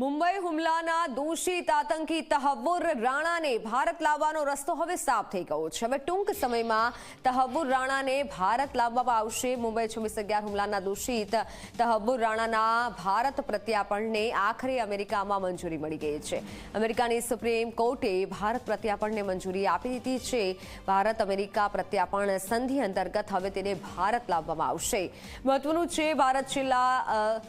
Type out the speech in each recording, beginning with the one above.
મુંબઈ હુમલાના દોષિત આતંકી તહવ્વુર રાણાને ભારત લાવવાનો રસ્તો હવે સાફ થઈ ગયો છે. હવે ટૂંક સમયમાં તહવ્વુર રાણાને ભારત લાવવામાં આવશે. મુંબઈ છવ્વીસ અગિયાર હુમલાના દોષિત તહવ્વુર રાણાના ભારત પ્રત્યાર્પણને આખરે અમેરિકામાં મંજૂરી મળી ગઈ છે. અમેરિકાની સુપ્રીમ કોર્ટે ભારત પ્રત્યાર્પણને મંજૂરી આપી દીધી છે. ભારત અમેરિકા પ્રત્યાર્પણ સંધિ અંતર્ગત હવે તેને ભારત લાવવામાં આવશે. મહત્વનું છે, ભારત છેલ્લા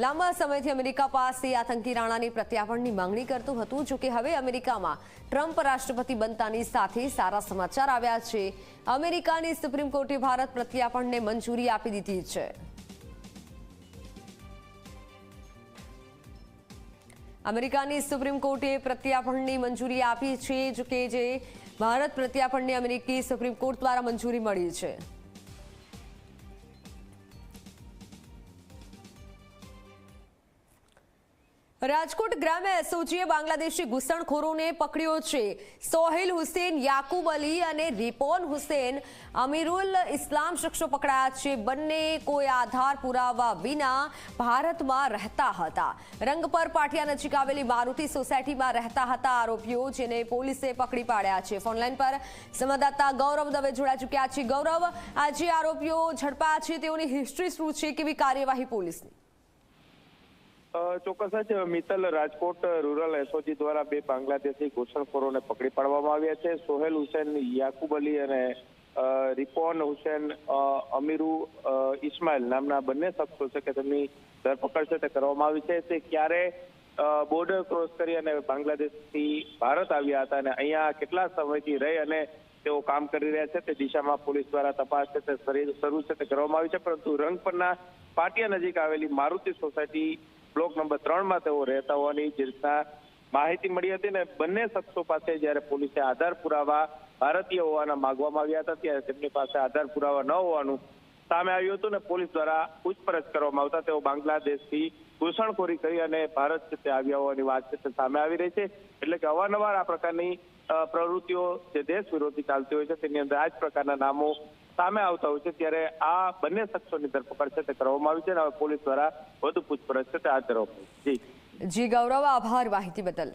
લાંબા સમયથી અમેરિકા પાસે આતંકી રાણાની પ્રત્યાપણની માંગણી કરતું હતું, જોકે હવે અમેરિકામાં ટ્રમ્પ રાષ્ટ્રપતિ બનતાની સાથે સારા સમાચાર આવ્યા છે. અમેરિકાની સુપ્રીમ કોર્ટે ભારત પ્રત્યાર્પણને મંજૂરી આપી દીધી છે. અમેરિકાની સુપ્રીમ કોર્ટે પ્રત્યાર્પણની મંજૂરી આપી છે, જોકે જે ભારત પ્રત્યાર્પણને અમેરિકી સુપ્રીમ કોર્ટ દ્વારા મંજૂરી મળી છે. રાજકોટ ગ્રામે એસઓજીએ બાંગ્લાદેશી ઘૂસણખોરોને પકડ્યો છે. સોહેલ હુસેન, યાકુબ અલી અને રિપોન હુસેન અમીરુલ ઇસ્લામ શખ્સો પકડાયા છે. બંને કોઈ આધાર પુરાવા વિના ભારતમાં રહેતા હતા. રંગપર પાટિયા નજીક આવેલી મારુતિ સોસાયટીમાં રહેતા હતા આરોપીઓ, જેને પોલીસે પકડી પાડ્યા છે. ફોનલાઈન પર સંવાદદાતા ગૌરવ દવે જોડાઈ ચૂક્યા છે. ગૌરવ, આજે આરોપીઓ ઝડપાયા છે. તેઓની હિસ્ટ્રી શું છે? કેવી કાર્યવાહી પોલીસની? ચોક્કસ જ મિત્તલ રાજકોટ રૂરલ એસઓજી દ્વારા બે બાંગ્લાદેશી ઘૂસણખોરોને પકડી પાડવામાં આવ્યા છે. સોહેલ હુસેન યાકુબ અલી અને રિપોન હુસેન અમીરુ ઇસ્માઇલ નામના બંને શખ્સો છે કે તેમની ધરપકડ છે તે કરવામાં આવી છે. તે ક્યારે બોર્ડર ક્રોસ કરી અને બાંગ્લાદેશથી ભારત આવ્યા હતા અને અહીંયા કેટલા સમયથી રહી અને તેઓ કામ કરી રહ્યા છે તે દિશામાં પોલીસ દ્વારા તપાસ છે તે શરૂ છે તે કરવામાં આવી છે. પરંતુ રંગ પરના પાટિયા નજીક આવેલી મારુતિ સોસાયટી બ્લોક નંબર ત્રણમાં તેઓ રહેતા હોવાની જે રીતના માહિતી મળી હતી ને બંને શખ્સો પાસે જ્યારે પોલીસે આધાર પુરાવા ભારતીય હોવાના માંગવામાં આવ્યા હતા, ત્યારે તેમની પાસે આધાર પુરાવા ન હોવાનું સામે આવ્યું હતું ને પોલીસ દ્વારા પૂછપરછ કરવામાં આવતા તેઓ બાંગ્લાદેશથી ઘૂસણખોરી કરી અને ભારત છે આવ્યા હોવાની વાત છે તે સામે આવી રહી છે. એટલે કે અવારનવાર આ પ્રકારની પ્રવૃત્તિઓ જે દેશ વિરોધી ચાલતી હોય છે, તેની અંદર આ જ પ્રકારના નામો સામે આવતા હોય છે ત્યારે આ બંને શખ્સોની ધરપકડ છે તે કરવામાં આવી છે અને હવે પોલીસ દ્વારા વધુ પૂછપરછ છે તે હાથ ધરવામાં જી. જી, ગૌરવ, આભાર માહિતી બદલ.